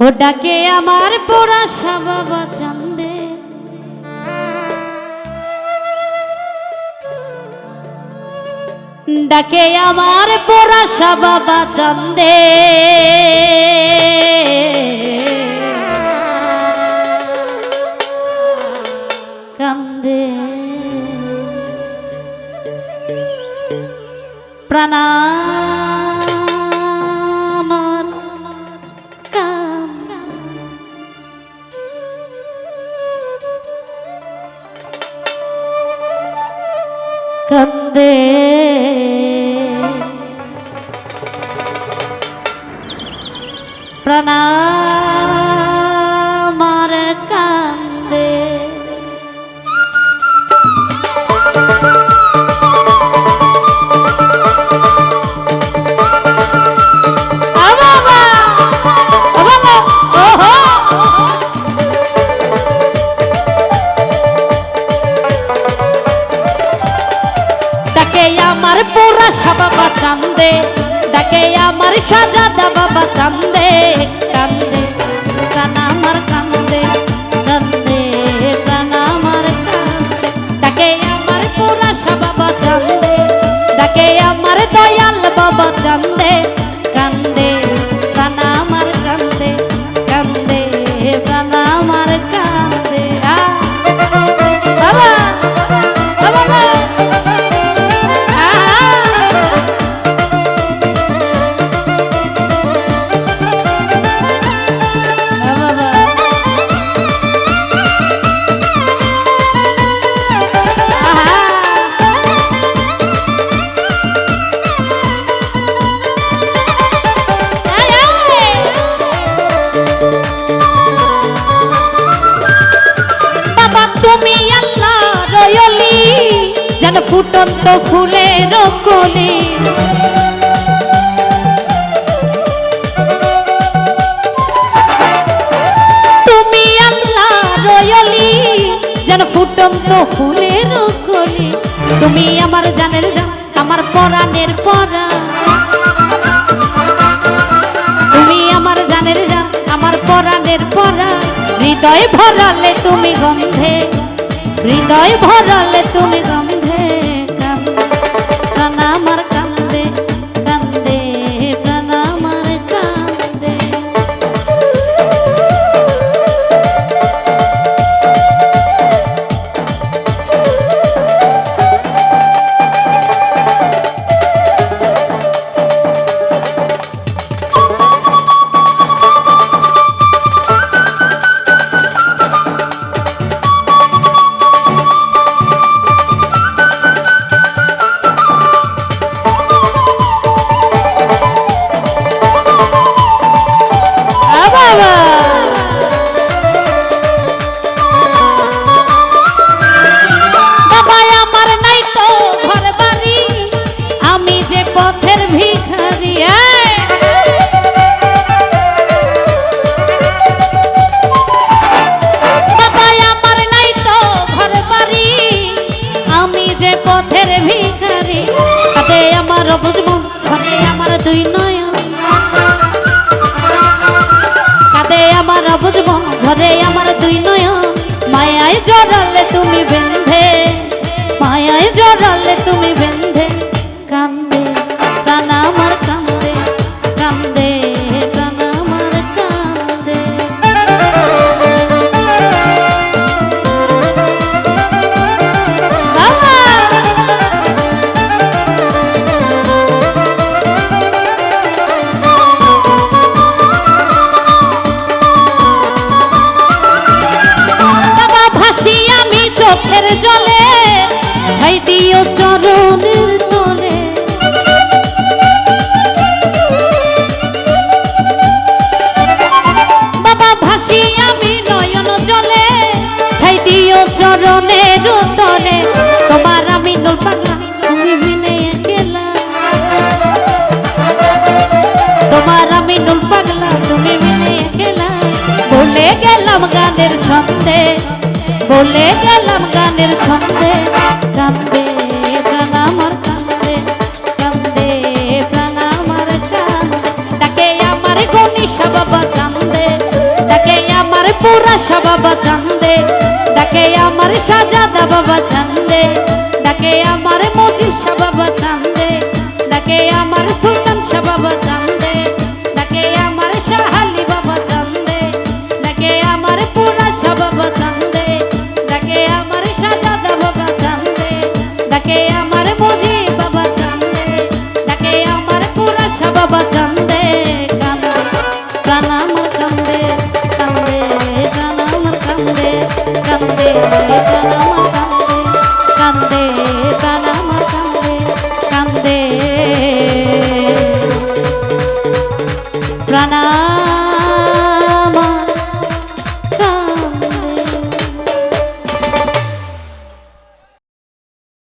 ও ডাকে আমার পোড়া বাবা চান্দে। ডাকে আমার পোড়া বাবা চান্দে। কান্দে। প্রাণামার কান্দে প্রাণামার পোড়া বাবা চান্দে ডাকে আমার সাজাদা বাবা চান্দে, কান্দে, প্রাণ আমার কান্দে কান্দে, প্রাণ আমার কান্দে। ডাকে আমার পুরা বাবা চান্দে, ডাকে আমার দয়াল বাবা চান্দে। ফুটন্ত ফুলের কলি তুমি আল্লাহ রয়লি যেন ফুটন্ত ফুলের কলি তুমি আমার জানের জান, আমার পরাণের পরা। তুমি আমার জানের জান, আমার পরাণের পরা। হৃদয় ভরালে তুমি গন্ধে, হৃদয় ভরালে তুমি গন্ধে। আমার বুঝব ছড়ে আমার দুই নয়ন। কাঁদে আমার বুঝব ঝরে আমার দুই নয়ন। মায়ায় জড়ালে তুমি বেঁধে। চোখের জলে ঠাই দিও চরণের তলে। বাবা ভাসি, আমি নয়ন জলে ঠাই দিও চরণের তলে। তোমার আমি নুল পাগলা তুমি বিনে গেলা তোমার আমি নুল পাগলা তুমি বিনে গেলা বলে গেলাম গানের ছন্দে। বলে গেলাম গানের ছন্দে, কান্দে প্রাণ আমার কান্দে কান্দে প্রাণ আমার কান্দে। ডাকে আমার গণিসা বাবা চান্দে পুরা বাবা চান্দে। ডাকে আমার সাজাদা বাবা চান্দে, ডাকে আমার মজিব বাবা চান্দে। ডাকে আমার সুলতান বাবা চান্দে, ডাকে আমার শাহালি বাবা চান্দে। ডাকে আমার পুরা বাবা চান্দে। ডাকে আমার মজিব বাবা চান্দে ডাকে আমার পুরা বাবা চান্দে কান্দে প্রাণ আমার কান্দে কান্দে প্রাণ আমার কান্দে কান্দে